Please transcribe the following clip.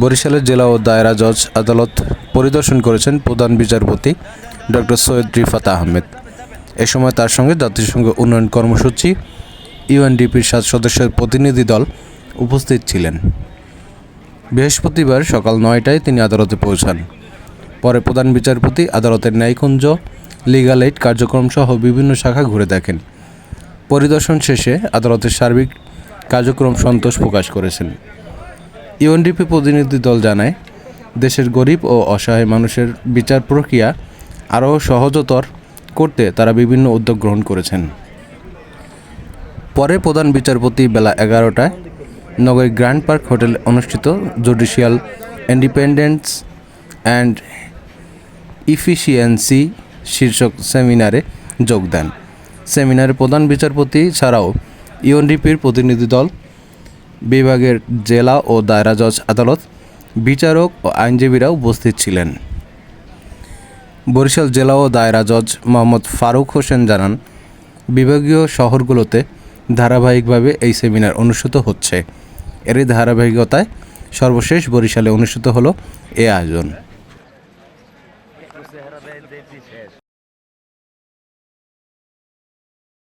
বরিশালের জেলা ও দায়রা জজ আদালত পরিদর্শন করেছেন প্রধান বিচারপতি ডক্টর সৈয়দ রিফাত আহমেদ। এ সময় তার সঙ্গে জাতিসংঘ উন্নয়ন কর্মসূচি, ইউএনডিপির সাত সদস্যের প্রতিনিধি দল উপস্থিত ছিলেন। বৃহস্পতিবার সকাল নয়টায় তিনি আদালতে পৌঁছান। পরে প্রধান বিচারপতি আদালতের ন্যায়কুঞ্জ লিগাল এইড কার্যক্রম সহ বিভিন্ন শাখা ঘুরে দেখেন। পরিদর্শন শেষে আদালতের সার্বিক কার্যক্রম সন্তোষ প্রকাশ করেছেন। ইউএনডিপি প্রতিনিধি দল জানায়, দেশের গরিব ও অসহায় মানুষের বিচার প্রক্রিয়া আরও সহজতর করতে তারা বিভিন্ন উদ্যোগ গ্রহণ করেছেন। পরে প্রধান বিচারপতি বেলা এগারোটায় নগরী গ্র্যান্ড পার্ক হোটেলে অনুষ্ঠিত জুডিশিয়াল ইন্ডিপেন্ডেন্স অ্যান্ড ইফিসিয়েন্সি শীর্ষক সেমিনারে যোগ দেন। সেমিনারে প্রধান বিচারপতি ছাড়াও ইউএনডিপির প্রতিনিধি দল বিভাগের জেলা ও দায়রা জজ আদালত বিচারক ও আইনজীবীরা উপস্থিত ছিলেন। বরিশাল জেলা ও দায়রা জজ মোহাম্মদ ফারুক হোসেন জানান, বিভাগীয় শহরগুলোতে ধারাবাহিকভাবে এই সেমিনার অনুষ্ঠিত হচ্ছে। এরই ধারাবাহিকতায় সর্বশেষ বরিশালে অনুষ্ঠিত হলো এ আয়োজন।